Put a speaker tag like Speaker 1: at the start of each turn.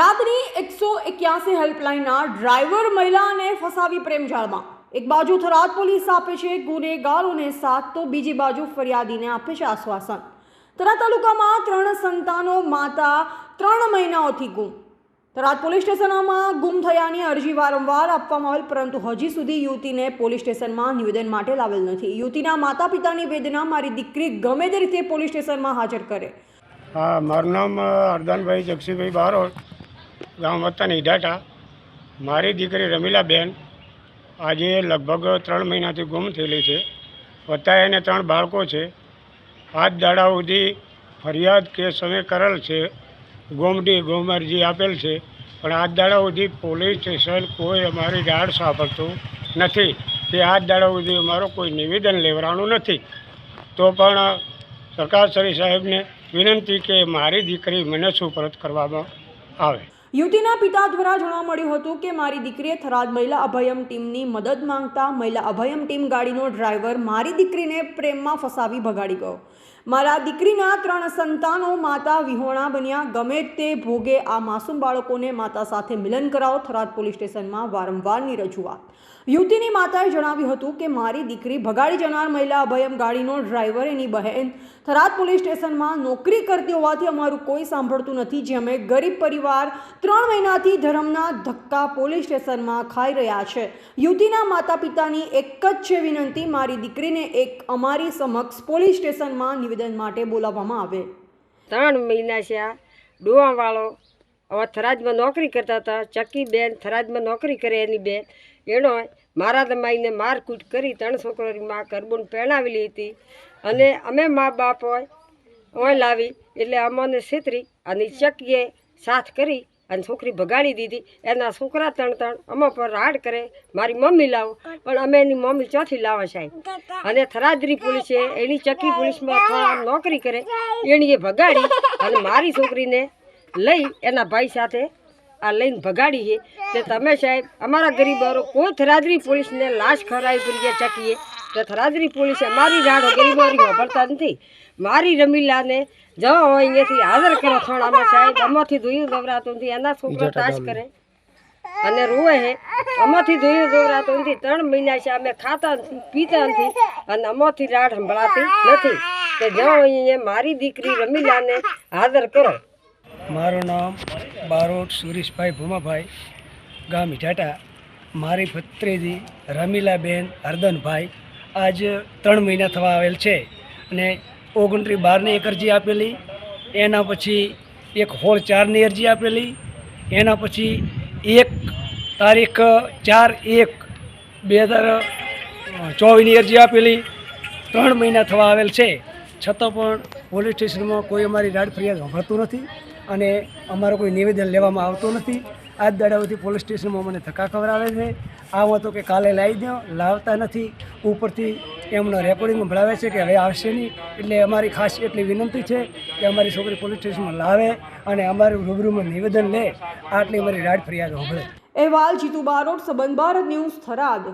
Speaker 1: થરાદની એકસો એક્યાસી હેલ્પલાઇનના ડ્રાઈવર મહિલાને ફસાવી પ્રેમજાળમાં એક બાજુ થરાદ પોલીસ આપે છે ગુનેગારોને સાથ તો બીજી બાજુ ફરિયાદીને આપે છે આશ્વાસન. થરાદ તાલુકામાં ત્રણ સંતાનો માતા ત્રણ મહિનાઓથી ગુમ. થરાદ પોલીસ સ્ટેશનમાં ગુમ થયાની અરજી વારંવાર આપવામાં આવેલ પરંતુ હજી સુધી યુવતીને પોલીસ સ્ટેશનમાં નિવેદન માટે લાવેલ નથી. યુવતીના માતા પિતાની વેદના મારી દીકરી ગમે તે રીતે પોલીસ સ્ટેશનમાં હાજર કરે.
Speaker 2: હા મારું નામ અ, હરદાનભાઈ જગસીભાઈ બારોટ ગામ વતન ઈડાટા મારી દીકરી રમીલાબેન આજે લગભગ ત્રણ મહિનાથી ગુમ થયેલી છે. વત્તા એને ત્રણ બાળકો છે. આજ દાડા સુધી ફરિયાદ કેસ અમે કરેલ છે. ગોમડી ગોમ અરજી આપેલ છે. પણ આજ દાડા સુધી પોલીસ સ્ટેશન કોઈ અમારી રાડ સાંભળતું નથી. કે આજ દાડા સુધી અમારો કોઈ નિવેદન લેવડાનું નથી. તો પણ સરકારશ્રી સાહેબને વિનંતી કે મારી દીકરી મને સુપરત કરવામાં આવે.
Speaker 1: યુવતીના પિતા દ્વારા જાણવા મળ્યું હતું કે મારી દીકરીએ થરાદ મહિલા અભયમ ટીમની મદદ માંગતા મહિલા અભયમ ટીમ ગાડીનો ડ્રાઈવર મારી દીકરીને પ્રેમમાં ફસાવી ભગાડી ગયો. મારા દીકરીના ત્રણ સંતાનો માતા વિહોણા બન્યા. ગમે તે ભોગે આ માસૂમ બાળકોને માતા સાથે મિલન કરાવો, થરાદ પોલીસ સ્ટેશનમાં વારંવારની રજૂઆત. યુવતીની માતાએ જણાવ્યું હતું કે, મારી દીકરી ભગાડી જનાર મહિલા અભયમ ગાડીનો ડ્રાઈવર, એની બહેન થરાદ પોલીસ સ્ટેશનમાં નોકરી કરતી હોવાથી અમારું કોઈ સાંભળતું નથી. જે અમે ગરીબ પરિવાર ત્રણ મહિનાથી ધર્મના ધક્કા પોલીસ સ્ટેશનમાં ખાઈ રહ્યા છે. યુવતીના માતા પિતાની એક જ છે વિનંતી. મારી દીકરીને એક અમારી સમક્ષ પોલીસ સ્ટેશનમાં નિવેદન માટે બોલાવવામાં આવે.
Speaker 3: ત્રણ મહિના છે આ. ડોવાવાળો હવે થરાદમાં નોકરી કરતા હતા. ચકી બેન થરાદમાં નોકરી કરે એની બેન. એનો મારા દમાઈને મારકૂટ કરી ત્રણ છોકરાની માં કરબૂન પહેણાવેલી હતી. અને અમે મા બાપ હોય લાવી. એટલે અમને છેતરી અને ચકીએ સાથ કરી અને છોકરી ભગાડી દીધી. એના છોકરા ત્રણ ત્રણ અમા પર રાડ કરે, મારી મમ્મી લાવો. પણ અમે એની મમ્મી ચોથી લાવો સાહેબ? અને થરાદરી પોલીસે એની ચક્કી પોલીસમાં થોડા નોકરી કરે, એણીએ ભગાડી અને મારી છોકરીને લઈ એના ભાઈ સાથે આ લઈને ભગાડી છે. તે તમે સાહેબ અમારા ગરીબારો કોઈ થરાદરી પોલીસને લાશ ખરાવી કરીએ ચકીએ તો થરાદરી પોલીસે મારી રાડો ગરીબોરી વાપરતા નથી. મારી રમીલાને જવા હોય અહીંયાથી હાજર કરો થોડામાં સાહેબ. આમાંથી ધોયું દવરાતું નથી. એના છોકરા તાશ કરે. અને રોવે હે અમાથી ધોયું દોરાતું નથી. ત્રણ મહિના છે અમે ખાતા પીતા નથી અને અમાથી રાડ સંભળાતી નથી. કે જાઓ અહીંયા મારી દીકરી રમીલાને હાજર કરો.
Speaker 4: મારું નામ બારોટ, સુરેશભાઈ ભૂમાભાઈ ગામ ઇટાટા મારી ભત્રીજી રમીલાબેન હરદનભાઈ આજ ત્રણ મહિના થવા આવેલ છે અને ઓગણત્રીસ બારની એક અરજી આપેલી, એના પછી એક હોળ ચારની અરજી આપેલી, એના પછી એક તારીખ ચાર એક બે હજાર ચોવીસની અરજી આપેલી, ત્રણ મહિના થવા આવેલ છે. છતાં પણ પોલીસ સ્ટેશનમાં કોઈ અમારી રાડ ફરિયાદ સાંભળતું નથી. અને અમારું કોઈ નિવેદન લેવામાં આવતું નથી. આજ દાડાઓથી પોલીસ સ્ટેશનમાં મને ધક્કા ખવડાવે છે. આમાં તો કે કાલે લાવી દો, લાવતા નથી. ઉપરથી એમનો રેકોર્ડિંગ ભણાવે છે કે હવે આવશે નહીં. એટલે અમારી ખાસ એટલી વિનંતી છે કે અમારી છોકરી પોલીસ સ્ટેશનમાં લાવે અને અમારું રૂબરૂમાં નિવેદન લે. આટલી અમારી રાડ ફરિયાદ હોભળે.
Speaker 1: અહેવાલ જીતુ બારોટ, સંબંધ ભારત ન્યૂઝ થરાદ.